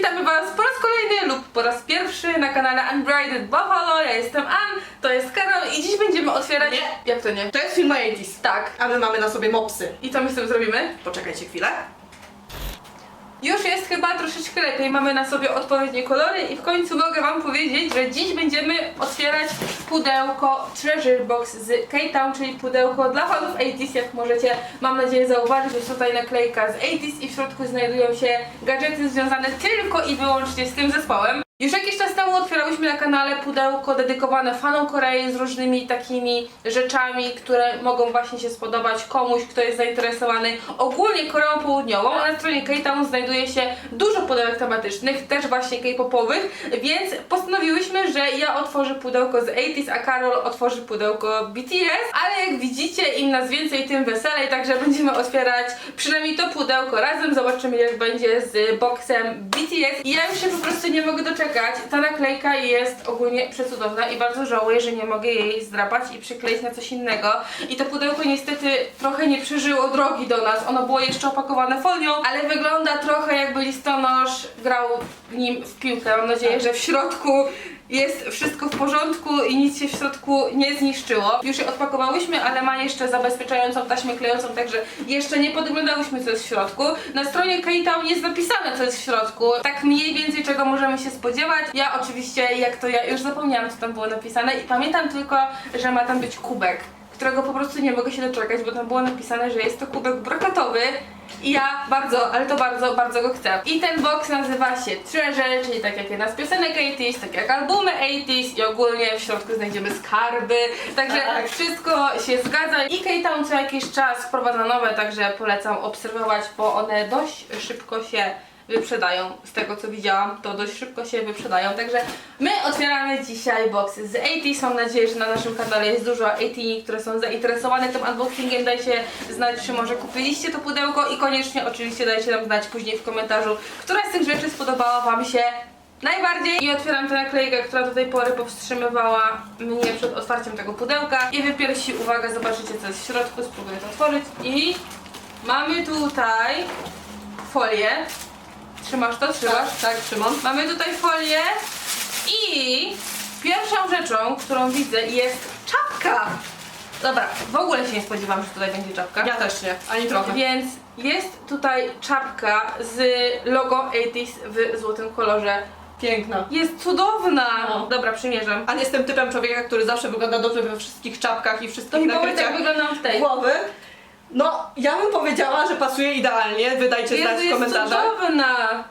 witamy Was po raz kolejny lub po raz pierwszy na kanale Unbrided Buffalo. Ja jestem Ann, to jest Karol i dziś będziemy otwierać... Nie. Jak to nie? To jest film Aegis. Tak. A my mamy na sobie mopsy. I co my z tym zrobimy? Poczekajcie chwilę. Już jest chyba troszeczkę lepiej, mamy na sobie odpowiednie kolory i w końcu mogę Wam powiedzieć, że dziś będziemy otwierać pudełko Treasure Box z K-Town, czyli pudełko dla fanów 80s, jak możecie, mam nadzieję, zauważyć, jest tutaj naklejka z 80s i w środku znajdują się gadżety związane tylko i wyłącznie z tym zespołem. Już czas temu otwierałyśmy na kanale pudełko dedykowane fanom Korei z różnymi takimi rzeczami, które mogą właśnie się spodobać komuś, kto jest zainteresowany ogólnie Koreą Południową. Na stronie K-Town znajduje się dużo pudełek tematycznych, też właśnie K-popowych, więc postanowiłyśmy, że ja otworzę pudełko z 80s, a Karol otworzy pudełko BTS, ale jak widzicie, im nas więcej, tym weselej, także będziemy otwierać przynajmniej to pudełko razem, zobaczymy jak będzie z boksem BTS. I ja już się po prostu nie mogę doczekać. Ta naklejka jest ogólnie przecudowna i bardzo żałuję, że nie mogę jej zdrapać i przykleić na coś innego. I to pudełko niestety trochę nie przeżyło drogi do nas. Ono było jeszcze opakowane folią, ale wygląda trochę jakby listonosz grał w nim w piłkę. Mam nadzieję, że w środku jest wszystko w porządku i nic się w środku nie zniszczyło. Już je odpakowałyśmy, ale ma jeszcze zabezpieczającą taśmę klejącą, także jeszcze nie podglądałyśmy co jest w środku. Na stronie K-Town jest napisane co jest w środku, tak mniej więcej czego możemy się spodziewać. Ja oczywiście, jak to ja już zapomniałam co tam było napisane i pamiętam tylko, że ma tam być kubek którego po prostu nie mogę się doczekać, bo tam było napisane, że jest to kubek brokatowy i ja bardzo, ale to bardzo, bardzo go chcę. I ten box nazywa się Treasure, czyli tak jak jedna z piosenek 80s, tak jak albumy 80s i ogólnie w środku znajdziemy skarby, także Tak. wszystko się zgadza. I K-Town co jakiś czas wprowadza nowe, także polecam obserwować, bo one dość szybko się wyprzedają. Z tego co widziałam, to dość szybko się wyprzedają. Także my otwieramy dzisiaj boxy z 80s. Mam nadzieję, że na naszym kanale jest dużo 80 które są zainteresowane tym unboxingiem. Dajcie znać, czy może kupiliście to pudełko i koniecznie oczywiście dajcie nam znać później w komentarzu, która z tych rzeczy spodobała Wam się najbardziej. I otwieram tę naklejkę, która do tej pory powstrzymywała mnie przed otwarciem tego pudełka. I wy pierwsi, uwaga, zobaczycie co jest w środku. Spróbuję to otworzyć. I mamy tutaj folię. Trzymasz to? Trzymasz? tak, trzymam. Mamy tutaj folię i pierwszą rzeczą, którą widzę jest czapka. Dobra, w ogóle się nie spodziewałam, że tutaj będzie czapka. Ja też nie, ani trochę. Więc jest tutaj czapka z logo 80s w złotym kolorze. Piękna. Jest cudowna! No. Dobra, przymierzam. Ale jestem typem człowieka, który zawsze wygląda dobrze we wszystkich czapkach i wszystkich jak nakryciach wyglądam w tej. głowy. No, ja bym powiedziała, że pasuje idealnie. Wydajcie znać Jezu, w jest komentarzach. cudowna!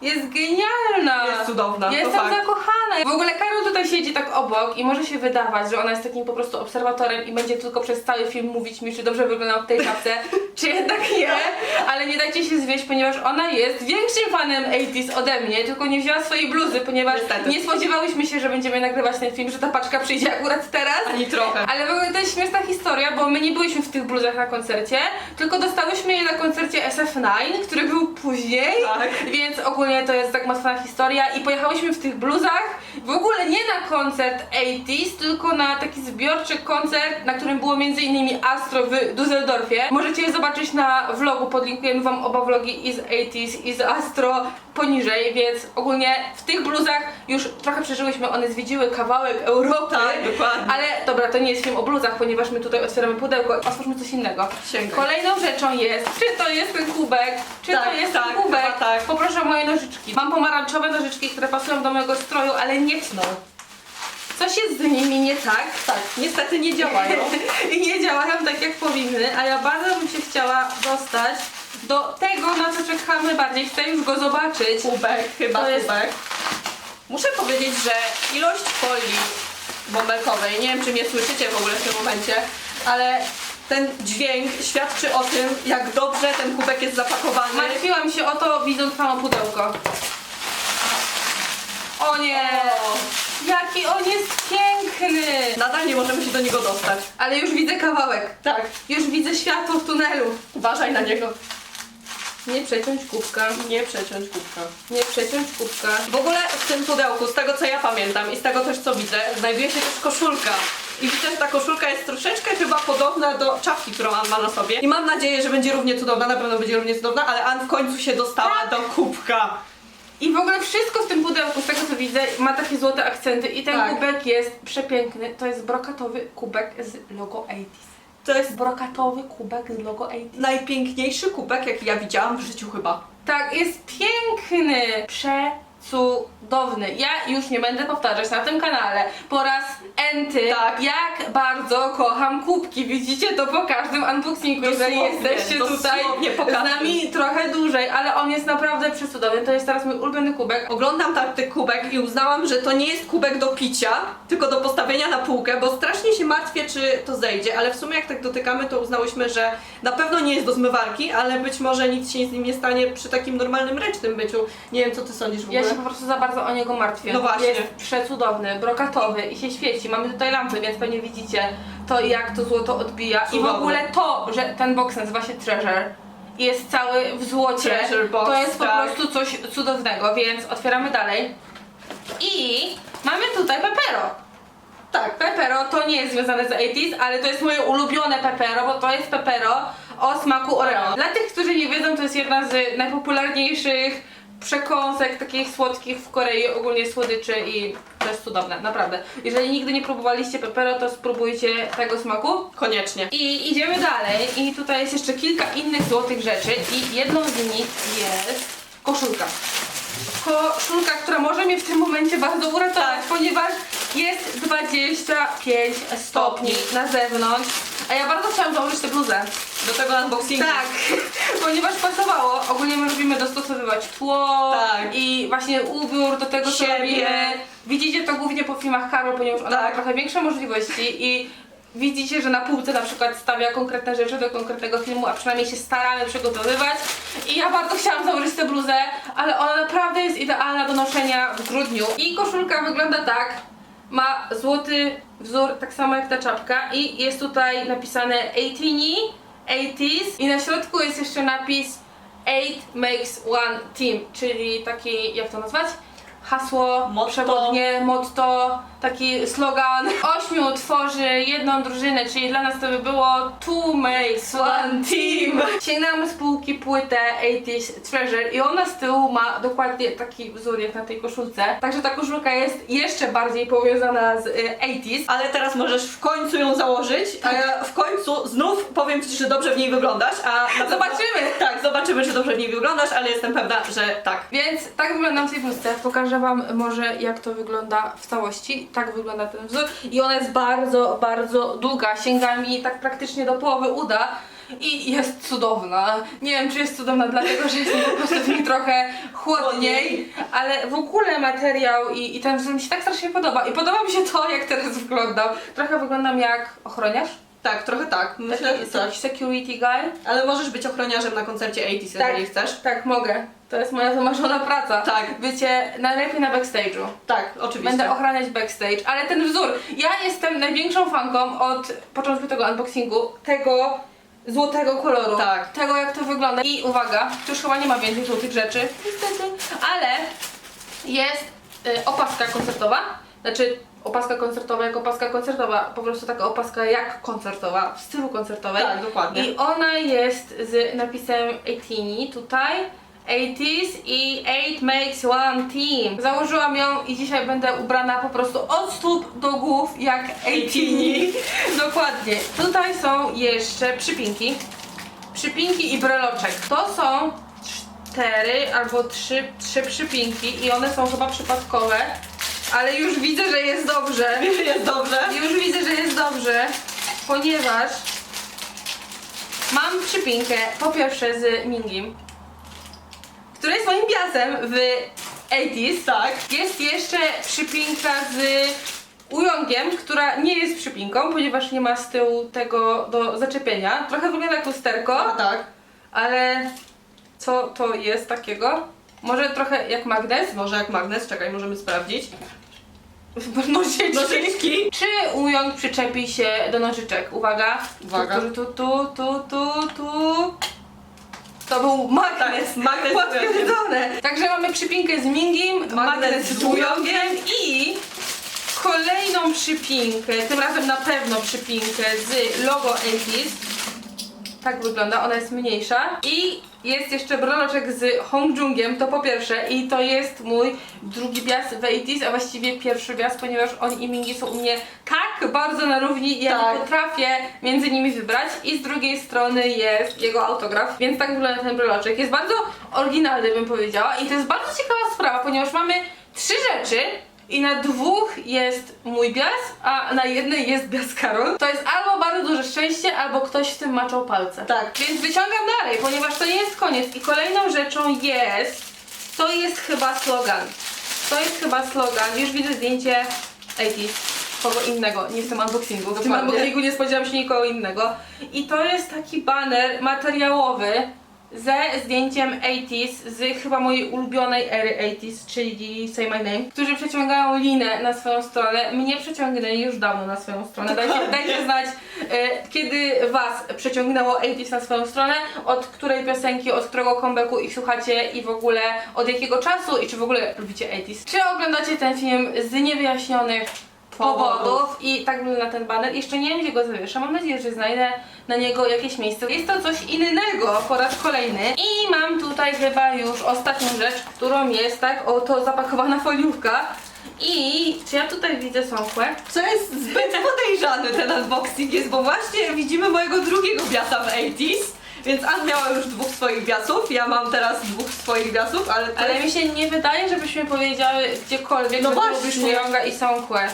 Jest genialna! Jest cudowna, to Jestem fakt. zakochana! W ogóle Karol tutaj siedzi tak obok i może się wydawać, że ona jest takim po prostu obserwatorem i będzie tylko przez cały film mówić mi, czy dobrze wyglądam w tej czapce, czy jednak nie, ale nie dajcie się zwieść, ponieważ ona jest większym fanem 80s ode mnie, tylko nie wzięła swojej bluzy, ponieważ Niestety. nie spodziewałyśmy się, że będziemy nagrywać ten film, że ta paczka przyjdzie akurat teraz. Ani trochę. Ale w ogóle to jest śmieszna historia, bo my nie byliśmy w tych bluzach na koncercie, tylko dostałyśmy je na koncercie SF9, który był później. Tak. Więc ogólnie to jest tak mocna historia i pojechałyśmy w tych bluzach w ogóle nie na koncert 80s, tylko na taki zbiorczy koncert, na którym było m.in. Astro w Düsseldorfie. Możecie je zobaczyć na vlogu, podlinkujemy wam oba vlogi i z 80s i z Astro poniżej, więc ogólnie w tych bluzach już trochę przeżyłyśmy, one zwiedziły kawałek Europy. Tak, dokładnie. Ale dobra, to nie jest film o bluzach, ponieważ my tutaj otwieramy pudełko. Otwórzmy coś innego. Sięgaj. Kolejną rzeczą jest, czy to jest ten kubek, czy to Tak, jest tak, ten kubek. tak. Poproszę o moje nożyczki. Mam pomarańczowe nożyczki, które pasują do mojego stroju, ale nie tną. Coś jest z nimi nie tak. Tak, niestety nie działają. I nie działają tak jak powinny, a ja bardzo bym się chciała dostać do tego, na co czekamy bardziej. Chcę już go zobaczyć. Kubek, chyba To jest- kubek. Muszę powiedzieć, że ilość folii bąbelkowej, nie wiem czy mnie słyszycie w ogóle w tym momencie, ale ten dźwięk świadczy o tym, jak dobrze ten kubek jest zapakowany. Martwiłam się o to, widząc samo pudełko. O nie! O. Jaki on jest piękny! Nadal nie możemy się do niego dostać. Ale już widzę kawałek. Tak, Już widzę światło w tunelu. uważaj na niego. Nie przeciąć kubka. Nie przeciąć kubka. Nie przeciąć kubka. W ogóle w tym pudełku, z tego co ja pamiętam i z tego też co widzę, znajduje się też koszulka. I widzę, że ta koszulka jest troszeczkę chyba podobna do czapki, którą Ann ma na sobie. I mam nadzieję, że będzie równie cudowna, na pewno będzie równie cudowna, ale Ann w końcu się dostała do kubka. I w ogóle wszystko w tym pudełku, z tego co widzę, ma takie złote akcenty i ten Tak. kubek jest przepiękny. To jest brokatowy kubek z logo 80s. To jest Brokatowy kubek z logo 80s. najpiękniejszy kubek, jaki ja widziałam w życiu chyba. Tak, jest piękny, przecudowny. Ja już nie będę powtarzać na tym kanale po raz enty, Tak. jak bardzo kocham kubki. Widzicie to po każdym unboxingu, jeżeli Dosłownie, jesteście tutaj dosłownie po z każdym. nami trochę dłużej, ale on jest naprawdę przecudowny. To jest teraz mój ulubiony kubek. Oglądam ten kubek i uznałam, że to nie jest kubek do picia, tylko do postawienia na półkę, bo strasznie się martwię, czy to zejdzie, ale w sumie jak tak dotykamy, to uznałyśmy, że na pewno nie jest do zmywarki, ale być może nic się z nim nie stanie przy takim normalnym ręcznym byciu. Nie wiem, co ty sądzisz w ogóle. Ja się po prostu za bardzo o niego martwię. No właśnie. Jest przecudowny, brokatowy i się świeci. Mamy tutaj lampy, więc pewnie widzicie to jak to złoto odbija. I w ogóle to, że ten box nazywa się Treasure i jest cały w złocie, Treasure box, to jest po tak. prostu coś cudownego, więc otwieramy dalej. I mamy tutaj Pepero. Tak, Pepero to nie jest związane z 80s, ale to jest moje ulubione Pepero, bo to jest Pepero o smaku Oreo. Dla tych, którzy nie wiedzą, to jest jedna z najpopularniejszych przekąsek takich słodkich w Korei, ogólnie słodyczy i to jest cudowne, naprawdę. Jeżeli nigdy nie próbowaliście Pepero, to spróbujcie tego smaku. Koniecznie. I idziemy dalej i tutaj jest jeszcze kilka innych złotych rzeczy i jedną z nich jest koszulka. Koszulka, która może mnie w tym momencie bardzo uratować, ponieważ jest 25 stopni na zewnątrz, a ja bardzo chciałam założyć tę bluzę. Do tego unboxingu. Tak, ponieważ pasowało. Ogólnie my lubimy dostosowywać tło Tak. i właśnie ubiór do tego, co Siebie. robimy. Widzicie to głównie po filmach Karol, ponieważ ona Tak. ma trochę większe możliwości i widzicie, że na półce na przykład stawia konkretne rzeczy do konkretnego filmu, a przynajmniej się staramy przygotowywać. I ja bardzo chciałam założyć tę bluzę, ale ona naprawdę jest idealna do noszenia w grudniu. I koszulka wygląda tak. Ma złoty wzór, tak samo jak ta czapka i jest tutaj napisane 18 80s i na środku jest jeszcze napis 8 makes one team, czyli taki, jak to nazwać? Hasło, Motto. przewodnie, motto, taki slogan. Ośmiu tworzy jedną drużynę, czyli dla nas to by było Two makes one team. Sięgnęłam z półki płytę 80s Treasure i ona z tyłu ma dokładnie taki wzór jak na tej koszulce. Także ta koszulka jest jeszcze bardziej powiązana z y, 80s. Ale teraz możesz w końcu ją założyć, a ja w końcu znów powiem Ci, że dobrze w niej wyglądasz, a na Zobaczymy. Tak, zobaczymy, że dobrze w niej wyglądasz, ale jestem pewna, że tak. Więc tak wyglądam w tej bluzce. Pokażę Wam może jak to wygląda w całości. Tak wygląda ten wzór. I ona jest bardzo, bardzo długa. Sięga mi tak praktycznie do połowy uda. I jest cudowna. Nie wiem, czy jest cudowna dlatego, że jest mi po prostu w niej trochę chłodniej, ale w ogóle materiał i, i ten wzór mi się tak strasznie podoba. I podoba mi się to, jak teraz wyglądam. Trochę wyglądam jak ochroniarz. Tak, trochę tak. Myślę, że tak. security guy. Ale możesz być ochroniarzem na koncercie 80s, jeżeli chcesz. Tak, mogę. To jest moja wymarzona praca. Tak. Bycie najlepiej na backstage'u. Tak, oczywiście. Będę ochraniać backstage, ale ten wzór. Ja jestem największą fanką od początku tego unboxingu, tego złotego koloru. Tak. Tego jak to wygląda. I uwaga, tu już chyba nie ma więcej złotych rzeczy, niestety, ale jest y, opaska koncertowa. Znaczy opaska koncertowa jak opaska koncertowa, po prostu taka opaska jak koncertowa, w stylu koncertowej. Tak, dokładnie. I ona jest z napisem 18 tutaj. 80s i 8 makes one team. Założyłam ją i dzisiaj będę ubrana po prostu od stóp do głów jak 18. Dokładnie. Tutaj są jeszcze przypinki. Przypinki i breloczek. To są cztery albo trzy, trzy przypinki i one są chyba przypadkowe. Ale już widzę, że jest dobrze. Jest dobrze. Już widzę, że jest dobrze, ponieważ mam przypinkę po pierwsze z Mingim, który jest moim biasem w 80s. Tak. Jest jeszcze przypinka z Uyongiem, która nie jest przypinką, ponieważ nie ma z tyłu tego do zaczepienia. Trochę wygląda jak lusterko, A tak. ale co to jest takiego? Może trochę jak magnes? Może jak magnes, czekaj, możemy sprawdzić. Nożyczki. Nożyczki. Czy ująg przyczepi się do nożyczek? Uwaga. Uwaga. Tu, tu, tu, tu, tu, tu. To był magnes. Tak, magnes Potwierdzone. Także mamy przypinkę z Mingim, magnes z Ujongiem i kolejną przypinkę, tym razem na pewno przypinkę z logo 80s. Tak wygląda, ona jest mniejsza. I jest jeszcze broloczek z Hongjungiem, to po pierwsze i to jest mój drugi bias w 80s, a właściwie pierwszy bias, ponieważ on i Mingi są u mnie tak bardzo na równi, ja Tak. nie potrafię między nimi wybrać i z drugiej strony jest jego autograf, więc tak wygląda ten broloczek. Jest bardzo oryginalny bym powiedziała i to jest bardzo ciekawa sprawa, ponieważ mamy trzy rzeczy, i na dwóch jest mój bias, a na jednej jest bias Karol. To jest albo bardzo duże szczęście, albo ktoś w tym maczał palce. Tak. Więc wyciągam dalej, ponieważ to nie jest koniec. I kolejną rzeczą jest, to jest chyba slogan. To jest chyba slogan. Już widzę zdjęcie 80 kogo innego, nie w tym unboxingu. W tym unboxingu nie spodziewam się nikogo innego. I to jest taki baner materiałowy ze zdjęciem 80s z chyba mojej ulubionej ery 80s, czyli Say My Name, którzy przeciągają linę na swoją stronę. Mnie przeciągnęli już dawno na swoją stronę. Dajcie, dajcie znać, e, kiedy Was przeciągnęło 80s na swoją stronę, od której piosenki, od którego comebacku ich słuchacie i w ogóle od jakiego czasu i czy w ogóle lubicie 80s. Czy oglądacie ten film z niewyjaśnionych Powodów. i tak wygląda ten baner. Jeszcze nie wiem gdzie go zawieszę, mam nadzieję, że znajdę na niego jakieś miejsce. Jest to coś innego po raz kolejny i mam tutaj chyba już ostatnią rzecz, którą jest tak oto zapakowana foliówka. I czy ja tutaj widzę sąkłę? Co jest zbyt podejrzany ten unboxing jest, bo właśnie widzimy mojego drugiego biasa w 80s. Więc Ann miała już dwóch swoich biasów, ja mam teraz dwóch swoich biasów, ale to Ale jest... mi się nie wydaje, żebyśmy powiedziały gdziekolwiek, No że właśnie. lubisz Muyonga i Sąkłę.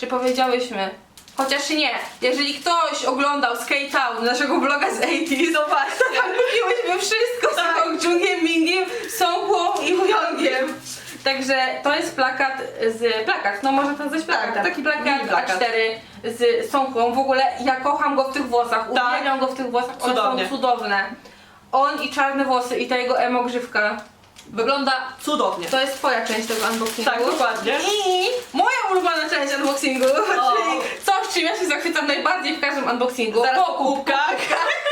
Czy powiedziałyśmy? Chociaż nie, jeżeli ktoś oglądał Skate Town, naszego vloga z 80s, No właśnie. Tam lubiłyśmy wszystko z Tak. Hong Jungiem, Mingiem, Songkłą i Huyongiem. Także to jest plakat z plakat, no można to nazwać plakatem. Tak, taki plakat, plakat. A4 z Songkłą. W ogóle ja kocham go w tych włosach, Tak. uwielbiam go w tych włosach, one Cudownie. są cudowne. On i czarne włosy i ta jego emo grzywka. Wygląda Cudownie. to jest twoja część tego unboxingu. Tak, dokładnie. I moja ulubiona część unboxingu, czyli coś, czym ja się zachwycam najbardziej w każdym unboxingu. Zaraz po kubkach.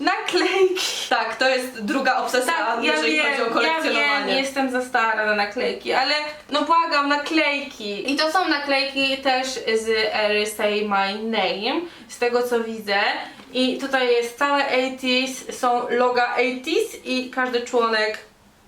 Naklejki. Tak, to jest druga obsesja, Tak, ja jeżeli wiem, chodzi o ja kolekcjonowanie. wiem, jestem za stara na naklejki, ale no błagam, naklejki. I to są naklejki też z ery Say My Name, z tego co widzę. I tutaj jest całe 80s, są loga 80s i każdy członek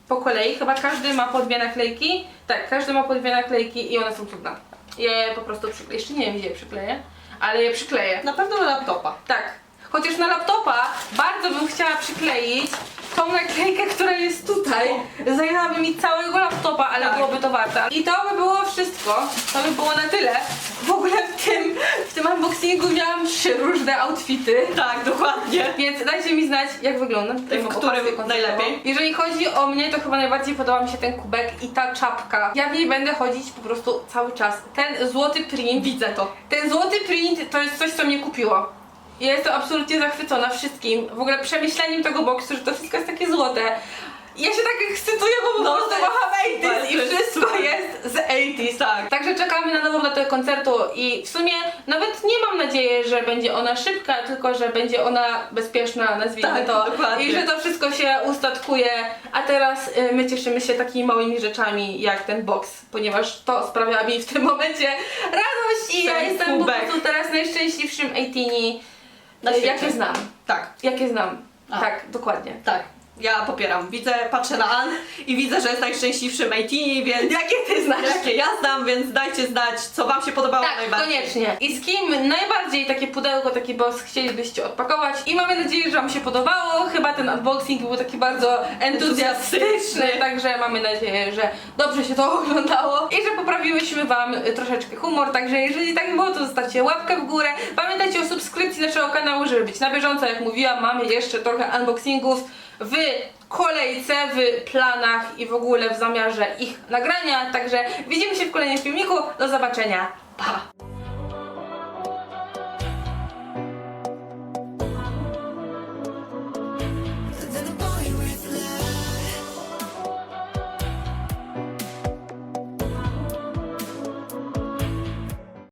po kolei, chyba każdy ma po dwie naklejki. Tak, każdy ma po dwie naklejki i one są cudne. Ja je po prostu przykleję, jeszcze nie wiem gdzie je przykleję, ale je przykleję. Na pewno na laptopa. Tak. Chociaż na laptopa bardzo bym chciała przykleić tą naklejkę, która jest tutaj. Zajęłaby mi całego laptopa, ale Tak. byłoby to warte. I to by było wszystko. To by było na tyle. W ogóle w tym, w tym unboxingu miałam trzy różne outfity. Tak, dokładnie. Więc dajcie mi znać, jak wyglądam. Tutaj W którym najlepiej? Jeżeli chodzi o mnie, to chyba najbardziej podoba mi się ten kubek i ta czapka. Ja w niej będę chodzić po prostu cały czas. Ten złoty print Widzę to. ten złoty print to jest coś, co mnie kupiło. Ja jestem absolutnie zachwycona wszystkim. W ogóle przemyśleniem tego boksu, że to wszystko jest takie złote. Ja się tak ekscytuję, bo po No, prostu to jest macham 80s super, i to jest wszystko super. jest z 80s. Tak. Także czekamy na nową datę koncertu i w sumie nawet nie mam nadziei, że będzie ona szybka, tylko że będzie ona bezpieczna, nazwijmy Tak, to. dokładnie. I że to wszystko się ustatkuje. A teraz y, my cieszymy się takimi małymi rzeczami jak ten box, ponieważ to sprawia mi w tym momencie radość i ja Ten jestem kubek. po prostu teraz najszczęśliwszym 18 Na na świecie. jakie znam. Tak, Jakie znam. A. Tak, dokładnie. tak. Ja popieram. Widzę, patrzę na Ann i widzę, że jest najszczęśliwszym AT, więc Jakie ty znasz? jakie ja znam, więc dajcie znać, co wam się podobało Tak, najbardziej. koniecznie. I z kim najbardziej takie pudełko, taki box chcielibyście odpakować i mamy nadzieję, że wam się podobało. Chyba ten unboxing był taki bardzo entuzjastyczny, także mamy nadzieję, że dobrze się to oglądało i że poprawiłyśmy wam y, troszeczkę humor, także jeżeli tak było, to zostawcie łapkę w górę. Pamiętajcie o subskrypcji naszego kanału, żeby być na bieżąco, jak mówiłam, mamy jeszcze trochę unboxingów w kolejce, w planach i w ogóle w zamiarze ich nagrania, także widzimy się w kolejnym filmiku, do zobaczenia, pa!